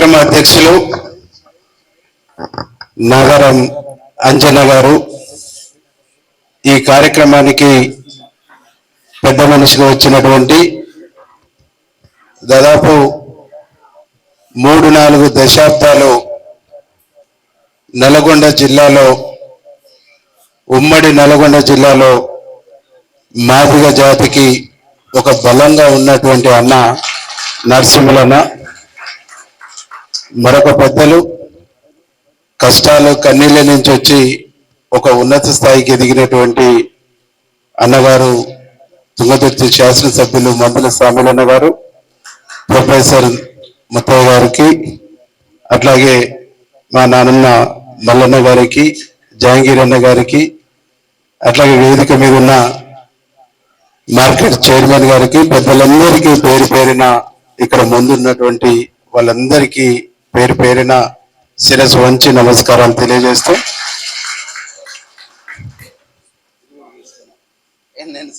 కార్యక్రమ అధ్యక్షులు నగరం అంజన గారు. ఈ కార్యక్రమానికి పెద్ద మనిషిగా వచ్చినటువంటి దాదాపు మూడు నాలుగు దశాబ్దాలు నల్గొండ జిల్లాలో ఉమ్మడి నల్గొండ జిల్లాలో మాదిగ జాతికి ఒక బలంగా ఉన్నటువంటి అన్న నరసింహలన్న. మరొక పెద్దలు కష్టాలు కన్నీళ్ళ నుంచి వచ్చి ఒక ఉన్నత స్థాయికి ఎదిగినటువంటి అన్నగారు తుంగతుర్తి శాసనసభ్యులు మందుల స్వామిలన్న గారు ప్రొఫెసర్ ముత్తయ్య గారికి అట్లాగే మా నాన్నన్న మల్లన్న గారికి జహాంగీర్ అన్న గారికి అట్లాగే వేదిక మీద ఉన్న మార్కెట్ చైర్మన్ గారికి పెద్దలందరికీ పేరు పేరిన ఇక్కడ ముందున్నటువంటి వాళ్ళందరికీ పేరు పేరిన శిరస్సు వంచి నమస్కారాలు తెలియజేస్తూ నేను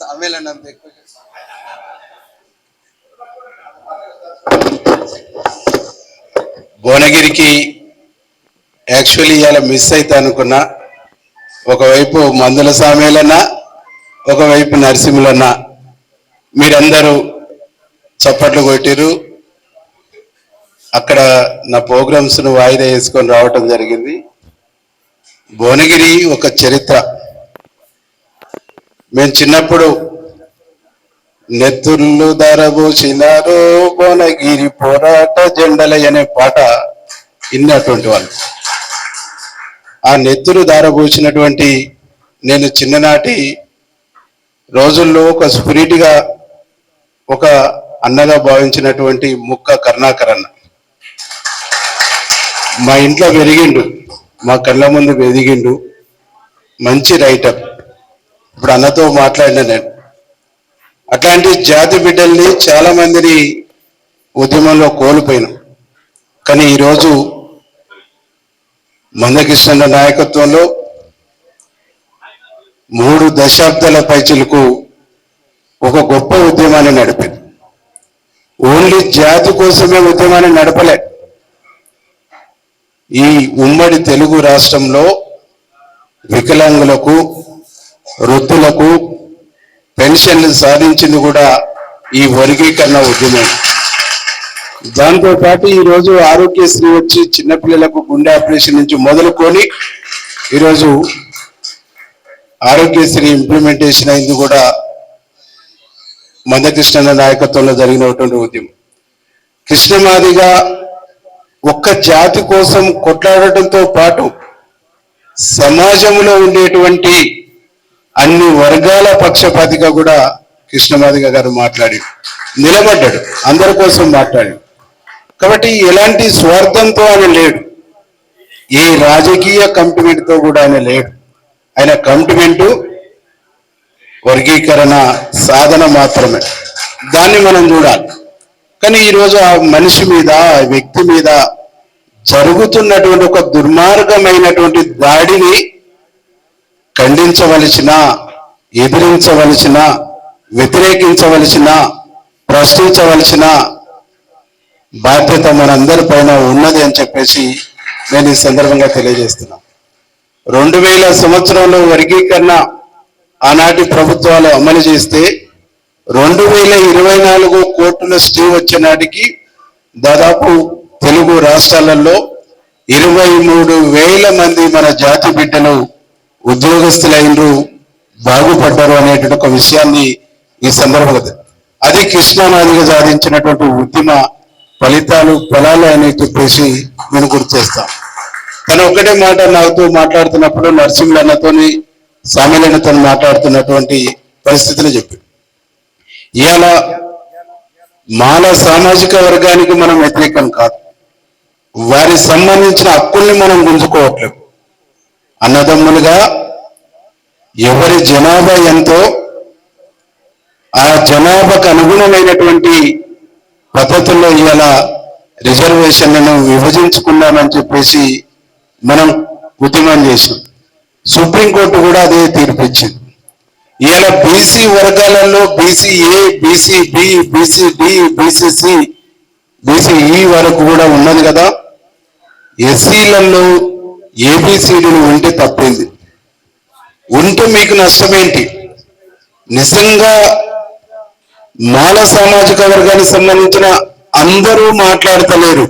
భువనగిరికి యాక్చువల్లీ ఇవాళ మిస్ అయితే అనుకున్నా. ఒకవైపు మందుల సామేలన్న ఒకవైపు నరసింహులన్న. మీరందరూ చప్పట్లు కొట్టిరు అక్కడ నా ప్రోగ్రామ్స్ను వాయిదా వేసుకొని రావటం జరిగింది. భువనగిరి ఒక చరిత్ర. మేము చిన్నప్పుడు నెత్తుళ్ళు ధరబోసినారో భువనగిరి పోరాట జెండలై అనే పాట విన్నటువంటి వాళ్ళు. ఆ నెత్తురు దారబోసినటువంటి నేను చిన్ననాటి రోజుల్లో ఒక స్పిరిట్గా ఒక అన్నగా భావించినటువంటి ముక్క కరుణాకర్ మా ఇంట్లో పెరిగిండు. మా కళ్ళ ముందు పెరిగిండు. మంచి రైటర్ ఇప్పుడు అన్నతో మాట్లాడిన నేను. అట్లాంటి జాతి బిడ్డల్ని చాలా మందిని ఉద్యమంలో కోల్పోయినాం. కానీ ఈరోజు మందకృష్ణ నాయకత్వంలో మూడు దశాబ్దాల పైచిలకు ఒక గొప్ప ఉద్యమాన్ని నడిపింది ఓన్లీ జాతి కోసమే ఉద్యమాన్ని నడపలే. ఈ ఉమ్మడి తెలుగు రాష్ట్రంలో వికలాంగులకు వృద్ధులకు పెన్షన్లు సాధించింది కూడా ఈ వర్గీకరణ ఉద్యమం. దాంతోపాటు ఈరోజు ఆరోగ్యశ్రీ వచ్చి చిన్నపిల్లలకు గుండె ఆపరేషన్ నుంచి మొదలుకొని ఈరోజు ఆరోగ్యశ్రీ ఇంప్లిమెంటేషన్ అయింది కూడా మందకృష్ణ నాయకత్వంలో జరిగినటువంటి ఉద్యమం. కృష్ణమాదిగా ఒక్క జాతి కోసం కొట్లాడటంతో పాటు సమాజంలో ఉండేటువంటి అన్ని వర్గాల పక్షపాతిగా కూడా కృష్ణమాదిగ గారు మాట్లాడి నిలబడ్డాడు. అందరి కోసం మాట్లాడాడు కాబట్టి ఎలాంటి స్వార్థంతో ఆయన లేడు. ఏ రాజకీయ కమిట్మెంట్ కూడా ఆయన లేడు. ఆయన కమిట్మెంట్ వర్గీకరణ సాధన మాత్రమే. దాన్ని మనం చూడాలి. కానీ ఈరోజు ఆ మనిషి మీద ఆ వ్యక్తి మీద జరుగుతున్నటువంటి ఒక దుర్మార్గమైనటువంటి దాడిని ఖండించవలసిన ఎదిరించవలసిన వ్యతిరేకించవలసిన ప్రశ్నించవలసిన బాధ్యత మనందరి పైన ఉన్నది అని చెప్పేసి నేను ఈ సందర్భంగా తెలియజేస్తున్నా. రెండు వేల సంవత్సరంలో వర్గీకరణ ఆనాటి ప్రభుత్వాలు అమలు చేస్తే రెండు వేల ఇరవై నాలుగు కోర్టుల స్టే వచ్చే నాటికి దాదాపు తెలుగు రాష్ట్రాలలో ఇరవై మూడు వేల మంది మన జాతి బిడ్డలు ఉద్యోగస్తులైనరు బాగుపడ్డారు అనేటువంటి ఒక విషయాన్ని ఈ సందర్భంగా అది కృష్ణానదిగా సాధించినటువంటి ఉద్యమ ఫలితాలు ఫలాలు అని చెప్పేసి నేను గుర్తు చేస్తాం. తను ఒకటే మాట నాతో మాట్లాడుతున్నప్పుడు నర్సింహులన్నతోని సామిలన్నతో మాట్లాడుతున్నటువంటి పరిస్థితిని చెప్పి. ఇవాళ మాల సామాజిక వర్గానికి మనం వ్యతిరేకం కాదు. వారికి సంబంధించిన హక్కుల్ని మనం గుంజుకోవట్లేదు. అన్నదమ్ములుగా ఎవరి జనాభా ఎంతో ఆ జనాభాకు అనుగుణమైనటువంటి పద్ధతుల్లో ఇవాళ రిజర్వేషన్లను విభజించుకున్నామని చెప్పేసి మనం ఉద్యమం చేసాం సుప్రీంకోర్టు కూడా అదే తీర్పు ఇలా బీసీ వర్గాలలో BC A BC B BC D BC C BCE వరకు కూడా ఉన్నది కదా. ఎస్సీలలో ఏబిసిడీలు ఉంటే తప్పింది. ఉంటే మీకు నష్టమేంటి? నిజంగా మాల సామాజిక వర్గానికి సంబంధించిన అందరూ మాట్లాడతలేరు.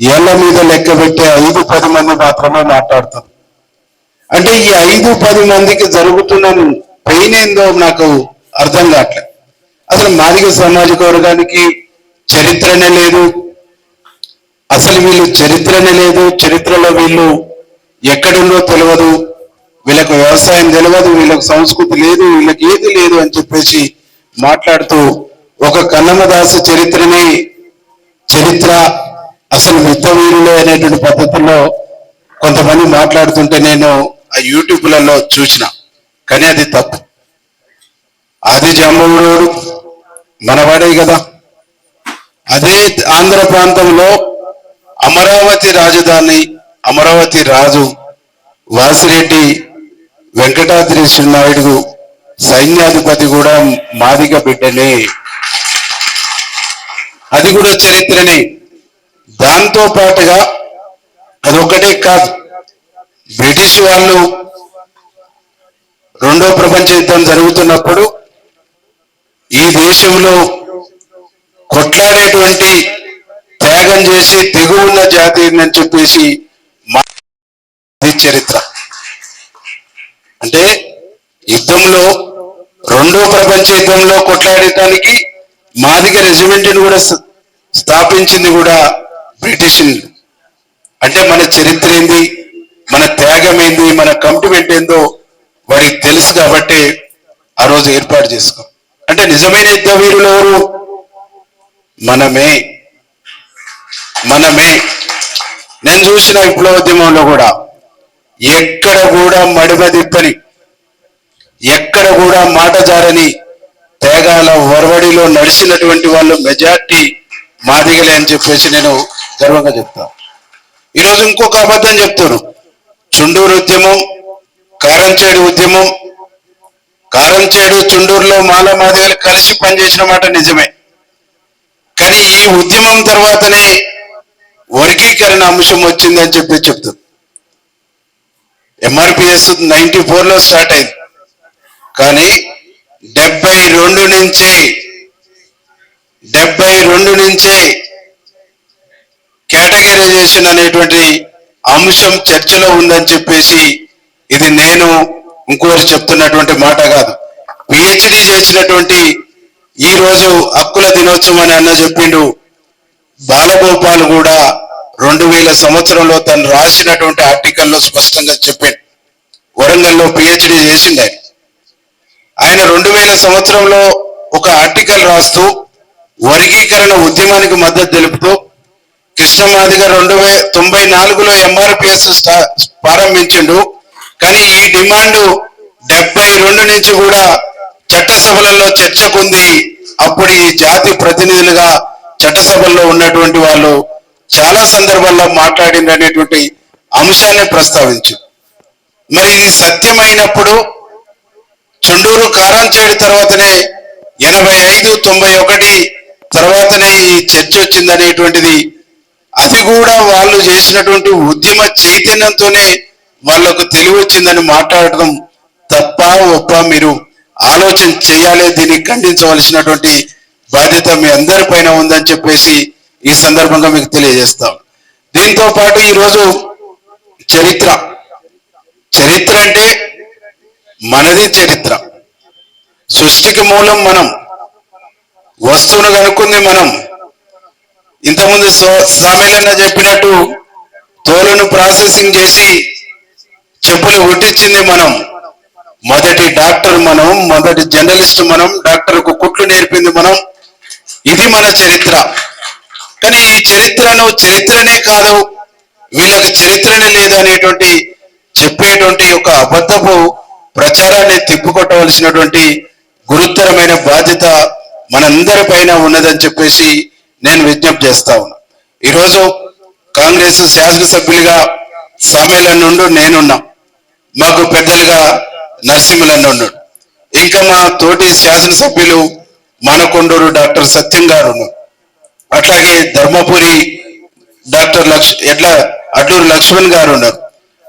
ఏళ్ళ మీద లెక్క పెట్టే ఐదు పది మంది మాత్రమే మాట్లాడతారు. అంటే ఈ ఐదు పది మందికి జరుగుతున్న పెయిన్ ఏందో నాకు అర్థం కావట్లేదు అసలు మాదిక సామాజిక వర్గానికి చరిత్రనే లేదు. అసలు వీళ్ళు చరిత్రనే లేదు. చరిత్రలో వీళ్ళు ఎక్కడుందో తెలియదు వీళ్ళకు వ్యవసాయం తెలియదు వీళ్ళకు సంస్కృతి లేదు. వీళ్ళకి ఏది లేదు అని చెప్పేసి మాట్లాడుతూ ఒక కన్నమదాస చరిత్రని చరిత్ర అసలు మిత్తవీరులే అనేటువంటి పద్ధతిలో కొంతమంది మాట్లాడుతుంటే నేను ఆ యూట్యూబ్లలో చూసిన. కానీ అది తప్పు. ఆది జాంబవుడు మనవాడే కదా. అదే ఆంధ్ర ప్రాంతంలో అమరావతి రాజధాని అమరావతి రాజు వాసిరెడ్డి వెంకటాద్రి నాయుడు సైన్యాధిపతి కూడా మాదిగ బిడ్డనే. అది కూడా చరిత్రనే. దాంతో పాటుగా అదొకటే కాదు బ్రిటిష్ వాళ్ళు రెండో ప్రపంచ యుద్ధం జరుగుతున్నప్పుడు ఈ దేశంలో కొట్లాడేటువంటి త్యాగం చేసి తెగువున్న జాతి అని చెప్పేసి మా చరిత్ర. అంటే యుద్ధంలో రెండో ప్రపంచ యుద్ధంలో కొట్లాడటానికి మాదిగ రెజిమెంట్ని కూడా స్థాపించింది కూడా బ్రిటిష్ అంటే మన చరిత్ర ఏంది? మన త్యాగం ఏంది? మన కమిట్మెంట్ ఏందో వారికి తెలుసు కాబట్టి ఆ రోజు ఏర్పాటు చేసుకో. అంటే నిజమైన యుద్ధ వీరులు ఎవరు? మనమే. మనమే. నేను చూసిన విప్లవోద్యమంలో కూడా ఎక్కడ కూడా మడిమ తిప్పని ఎక్కడ కూడా మాట జారని తేగాల వరవడిలో నడిచినటువంటి వాళ్ళు మెజార్టీ మాదిగలే అని చెప్పేసి నేను గర్వంగా చెప్తాను ఈరోజు ఇంకొక అబద్ధం చెప్తాను. చుండూరు ఉద్యమం కారంచేడు ఉద్యమం కారంచేడు చుండూరులో మాలమాదేలు కలిసి పనిచేసిన మాట నిజమే. కానీ ఈ ఉద్యమం తర్వాతనే వర్గీకరణ అంశం వచ్చిందని చెప్పి చెప్తారు ఎంఆర్పిఎస్ నైన్టీ ఫోర్లో స్టార్ట్ అయింది. కానీ డెబ్బై రెండు నుంచి డెబ్బై రెండు నుంచి కేటగిరైజేషన్ అనేటువంటి అంశం చర్చలో ఉందని చెప్పేసి ఇది నేను ఇంకోరు చెప్తున్నటువంటి మాట కాదు. పిహెచ్డి చేసినటువంటి ఈ రోజు హక్కుల దినోత్సవం అని అన్న చెప్పిండు బాలగోపాల్ కూడా రెండు వేల సంవత్సరంలో తను రాసినటువంటి ఆర్టికల్లో స్పష్టంగా చెప్పాడు. వరంగల్లో పిహెచ్డి చేసింది ఆయన. ఆయన రెండు వేల సంవత్సరంలో ఒక ఆర్టికల్ రాస్తూ వర్గీకరణ ఉద్యమానికి మద్దతు తెలుపుతూ కృష్ణమాదిగా రెండు వే తొంభై నాలుగులో ఎంఆర్పిఎస్ ప్రారంభించిండు. కానీ ఈ డిమాండ్ డెబ్బై రెండు నుంచి కూడా చట్టసభలలో చర్చకుంది. అప్పుడు ఈ జాతి ప్రతినిధులుగా చట్టసభల్లో ఉన్నటువంటి వాళ్ళు చాలా సందర్భాల్లో మాట్లాడింది అనేటువంటి అంశాన్ని ప్రస్తావించు. మరి ఇది సత్యమైనప్పుడు చుండూరు కారంచేడు తర్వాతనే ఎనభై ఐదు తొంభై ఒకటి తర్వాతనే ఈ చర్చ వచ్చిందనేటువంటిది. అది కూడా వాళ్ళు చేసినటువంటి ఉద్యమ చైతన్యంతోనే వాళ్ళకు తెలివి వచ్చిందని మాట్లాడటం తప్ప ఒప్ప మీరు ఆలోచన చేయాలి దీన్ని ఖండించవలసినటువంటి బాధ్యత మీ అందరి పైన ఉందని చెప్పేసి ఈ సందర్భంగా మీకు తెలియజేస్తాం. దీంతో పాటు ఈరోజు చరిత్ర. చరిత్ర అంటే మనది చరిత్ర. సృష్టికి మూలం మనం. వస్తువును కనుక్కుంది మనం. ఇంతకుముందు సో- సామెలన్న చెప్పినట్టు తోలును ప్రాసెసింగ్ చేసి చెప్పులు కుట్టించింది మనం? మొదటి డాక్టర్ మనం మొదటి జర్నలిస్ట్ మనం డాక్టర్కు కుట్లు నేర్పింది మనం. ఇది మన చరిత్ర. కానీ ఈ చరిత్రను చరిత్రనే కాదు వీళ్ళకి చరిత్రనే లేదు అనేటువంటి చెప్పేటువంటి ఒక అబద్ధపు ప్రచారాన్ని తిప్పుకొట్టవలసినటువంటి గురుతరమైన బాధ్యత మనందరి పైన ఉన్నదని చెప్పేసి నేను విజ్ఞప్తి చేస్తా ఉన్నా. ఈరోజు కాంగ్రెస్ శాసనసభ్యులుగా సమ్మేళనం నుండి నేనున్నా. మాకు పెద్దలుగా నరసింహలన్న ఉన్నాడు. ఇంకా మా తోటి శాసనసభ్యులు మానకొండూరు డాక్టర్ సత్యం గారు ఉన్నారు. అట్లాగే ధర్మపురి డాక్టర్ లక్ష్ ఎట్లా అడ్లూరు లక్ష్మణ్ గారు ఉన్నారు.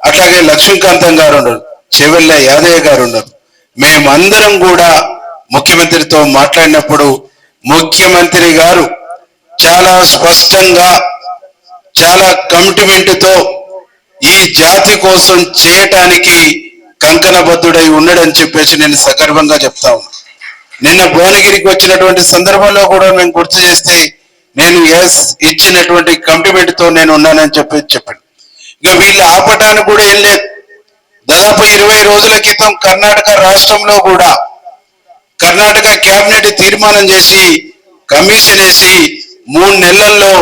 అట్లాగే లక్ష్మీకాంతం గారు ఉన్నారు. చెవెళ్ళ యాదయ్య గారు ఉన్నారు. మేమందరం కూడా ముఖ్యమంత్రితో మాట్లాడినప్పుడు ముఖ్యమంత్రి గారు చాలా స్పష్టంగా చాలా కమిట్మెంట్తో ఈ జాతి కోసం చేయటానికి కంకణబద్ధుడై ఉన్నాడని చెప్పేసి నేను సగర్వంగా చెప్తా నిన్న భువనగిరికి వచ్చినటువంటి సందర్భంలో కూడా మేము గుర్తు చేస్తే నేను ఎస్ ఇచ్చినటువంటి కమిట్మెంట్తో నేను ఉన్నానని చెప్పి చెప్పాను. ఇక వీళ్ళు ఆపటానికి కూడా ఏం లేదు. దాదాపు ఇరవై రోజుల క్రితం కర్ణాటక రాష్ట్రంలో కూడా కర్ణాటక కేబినెట్ తీర్మానం చేసి కమిషన్ వేసి మూడు నెలల్లో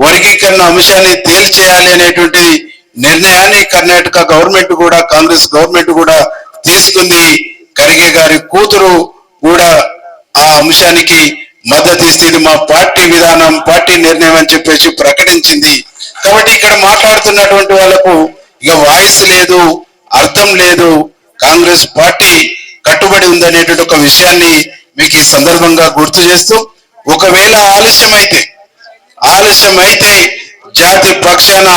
వర్గీకరణ అంశాన్ని తేల్చేయాలి అనేటువంటి నిర్ణయాన్ని కర్ణాటక గవర్నమెంట్ కూడా కాంగ్రెస్ గవర్నమెంట్ కూడా తీసుకుంది. ఖర్గే గారి కూతురు కూడా ఆ అంశానికి మద్దతు ఇస్తే మా పార్టీ విధానం పార్టీ నిర్ణయం అని చెప్పేసి ప్రకటించింది. కాబట్టి ఇక్కడ మాట్లాడుతున్నటువంటి వాళ్ళకు ఇక వాయిస్ లేదు అర్థం లేదు. కాంగ్రెస్ పార్టీ కట్టుబడి ఉందనేటువంటి ఒక విషయాన్ని మీకు ఈ సందర్భంగా గుర్తు చేస్తూ ఒకవేళ ఆలస్యం అయితే ఆలస్యం అయితే జాతి పక్షాన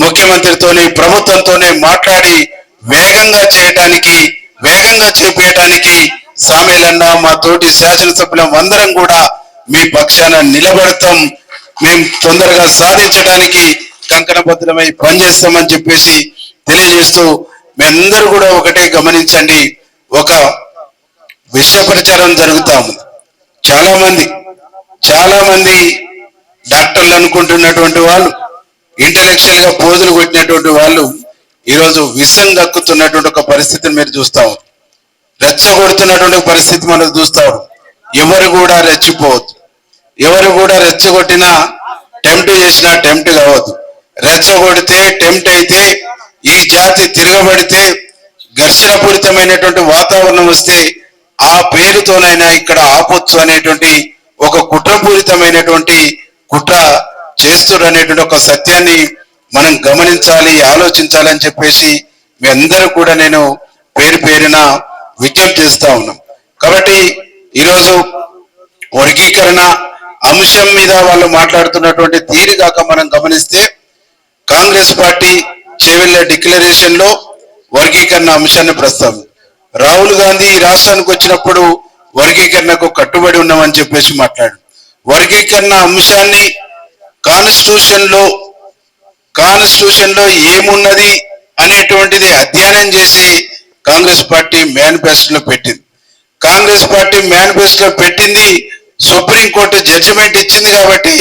ముఖ్యమంత్రితోని ప్రభుత్వంతోనే మాట్లాడి వేగంగా చేయటానికి వేగంగా చేపేయటానికి సామేలన్న మా తోటి శాసనసభ్యులం అందరం కూడా మీ పక్షాన నిలబడతాం. మేము తొందరగా సాధించడానికి కంకణబద్ధమై పనిచేస్తామని చెప్పేసి తెలియజేస్తూ మీ అందరూ కూడా ఒకటే గమనించండి. ఒక విష ప్రచారం జరుగుతా ఉంది. చాలా మంది చాలా మంది డాక్టర్లు అనుకుంటున్నటువంటి వాళ్ళు ఇంటలెక్చువల్గా పోజులు కొట్టినటువంటి వాళ్ళు ఈరోజు విషం దక్కుతున్నటువంటి ఒక పరిస్థితిని మీరు చూస్తాం రెచ్చగొడుతున్నటువంటి పరిస్థితి మనం చూస్తాం ఎవరు కూడా రెచ్చిపోవద్దు. ఎవరు కూడా రెచ్చగొట్టినా టెంప్ట్ చేసినా టెంప్ట్ కావద్దు. రెచ్చగొడితే టెంప్ట్ అయితే ఈ జాతి తిరగబడితే ఘర్షణపూరితమైనటువంటి వాతావరణం వస్తే ఆ పేరుతోనైనా ఇక్కడ ఆపొచ్చు అనేటువంటి ఒక కుట్రపూరితమైనటువంటి కుట్ర చేస్తున్నారు అనేటువంటి ఒక సత్యాన్ని మనం గమనించాలి ఆలోచించాలి అని చెప్పేసి మీ అందరూ కూడా నేను పేరు పేరున విజ్ఞప్తి చేస్తా ఉన్నాం. కాబట్టి ఈరోజు వర్గీకరణ అంశం మీద వాళ్ళు మాట్లాడుతున్నటువంటి తీరుగాక మనం గమనిస్తే కాంగ్రెస్ పార్టీ చేవెళ్ళ డిక్లరేషన్లో వర్గీకరణ అంశాన్ని ప్రస్తావం రాహుల్ గాంధీ ఈ రాష్ట్రానికి వచ్చినప్పుడు వర్గీకరణకు కట్టుబడి ఉన్నామని చెప్పేసి మాట్లాడు వర్గీకరణ అంశాన్ని కాన్స్టిట్యూషన్లో కాన్స్టిట్యూషన్లో ఏమున్నది అనేటువంటిది అధ్యయనం చేసి కాంగ్రెస్ పార్టీ మేనిఫెస్టోలో పెట్టింది. కాంగ్రెస్ పార్టీ మేనిఫెస్టోలో పెట్టింది సుప్రీంకోర్టు జడ్జిమెంట్ ఇచ్చింది కాబట్టి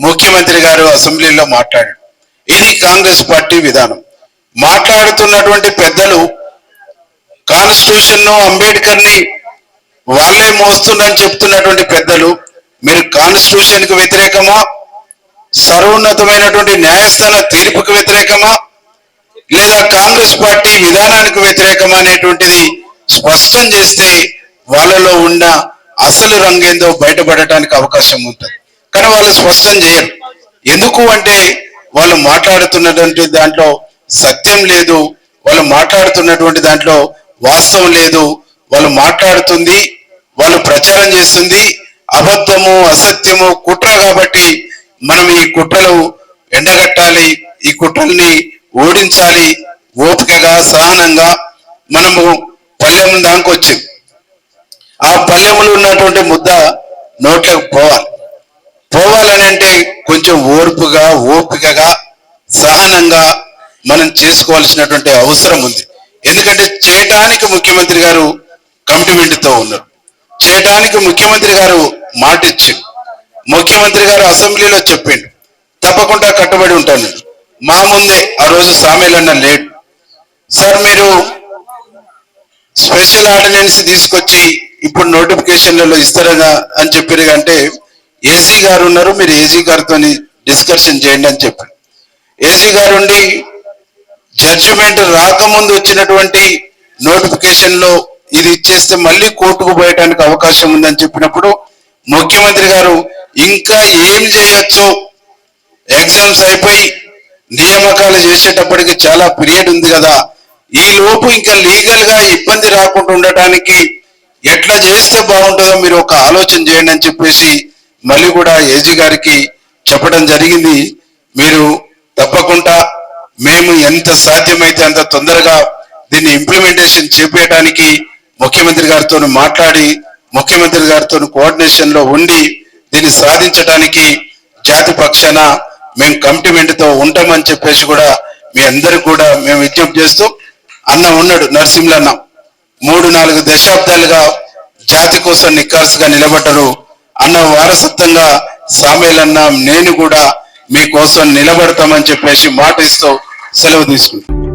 ముఖ్యమంత్రి గారు అసెంబ్లీలో మాట్లాడారు. ఇది కాంగ్రెస్ పార్టీ విధానం. మాట్లాడుతున్నటువంటి పెద్దలు కాన్స్టిట్యూషన్ను అంబేద్కర్ని వాళ్ళే మోస్తుందని చెప్తున్నటువంటి పెద్దలు మీరు కాన్స్టిట్యూషన్కు వ్యతిరేకమా? సర్వోన్నతమైనటువంటి న్యాయస్థాన తీర్పుకు వ్యతిరేకమా? లేదా కాంగ్రెస్ పార్టీ విధానానికి వ్యతిరేకమా అనేటువంటిది స్పష్టం చేస్తే వాళ్ళలో ఉన్న అసలు రంగేందో బయటపడటానికి అవకాశం ఉంటుంది. కానీ వాళ్ళు స్పష్టం చేయరు. ఎందుకు అంటే వాళ్ళు మాట్లాడుతున్నటువంటి దాంట్లో సత్యం లేదు వాళ్ళు మాట్లాడుతున్నటువంటి దాంట్లో వాస్తవం లేదు వాళ్ళు మాట్లాడుతుంది వాళ్ళు ప్రచారం చేస్తుంది అబద్ధము అసత్యము కుట్ర కాబట్టి మనం ఈ కుట్రలు ఎండగట్టాలి ఈ కుట్రల్ని ఓడించాలి ఓపికగా సహనంగా మనము పల్లెం దానికి ఆ పల్లెములు ఉన్నటువంటి ముద్ద నోట్లోకి పోవాలి. పోవాలని అంటే కొంచెం ఓర్పుగా ఓపికగా సహనంగా మనం చేసుకోవాల్సినటువంటి అవసరం ఉంది. ఎందుకంటే చేయటానికి ముఖ్యమంత్రి గారు కమిట్మెంట్తో ఉన్నారు. చేయటానికి ముఖ్యమంత్రి గారు మాట ముఖ్యమంత్రి గారు అసెంబ్లీలో చెప్పిండు. తప్పకుండా కట్టుబడి ఉంటాను. మా ముందే ఆ రోజు సామీలన్న లేట్ సార్ మీరు స్పెషల్ ఆర్డినెన్స్ తీసుకొచ్చి ఇప్పుడు నోటిఫికేషన్లలో ఇస్తారగా అని చెప్పారు అంటే ఏసీ గారు ఉన్నారు మీరు ఏసీ గారితో డిస్కషన్ చేయండి అని చెప్పారు. ఏసీ గారు ఉండి జడ్జిమెంట్ రాకముందు వచ్చినటువంటి నోటిఫికేషన్లో ఇది ఇచ్చేస్తే మళ్ళీ కోర్టుకు పోయటానికి అవకాశం ఉందని చెప్పినప్పుడు ముఖ్యమంత్రి గారు ఇంకా ఏం చేయొచ్చు? ఎగ్జామ్స్ అయిపోయి నియామకాలు చేసేటప్పటికి చాలా పీరియడ్ ఉంది కదా. ఈ లోపు ఇంకా లీగల్గా ఇబ్బంది రాకుండా ఉండటానికి ఎట్లా చేస్తే బాగుంటుందో మీరు ఒక ఆలోచన చేయండి అని చెప్పేసి మళ్ళీ కూడా ఏజీ గారికి చెప్పడం జరిగింది. మీరు తప్పకుండా మేము ఎంత సాధ్యమైతే అంత తొందరగా దీన్ని ఇంప్లిమెంటేషన్ చేపేయడానికి ముఖ్యమంత్రి గారితో మాట్లాడి ముఖ్యమంత్రి గారితో కోఆర్డినేషన్లో ఉండి దీన్ని సాధించడానికి జాతి పక్షాన మేము కమిటిమెంట్తో ఉంటామని చెప్పేసి కూడా మీ అందరికి కూడా మేము విజ్ఞప్తి చేస్తూ అన్న ఉన్నాడు నరసింహన్న మూడు నాలుగు దశాబ్దాలుగా జాతి కోసం నిక్కార్సుగా నిలబడ్డరు. అన్న వారసత్వంగా సామేలన్న నేను కూడా మీకోసం నిలబడతామని చెప్పేసి మాట ఇస్తూ సెలవు తీసుకుంటాను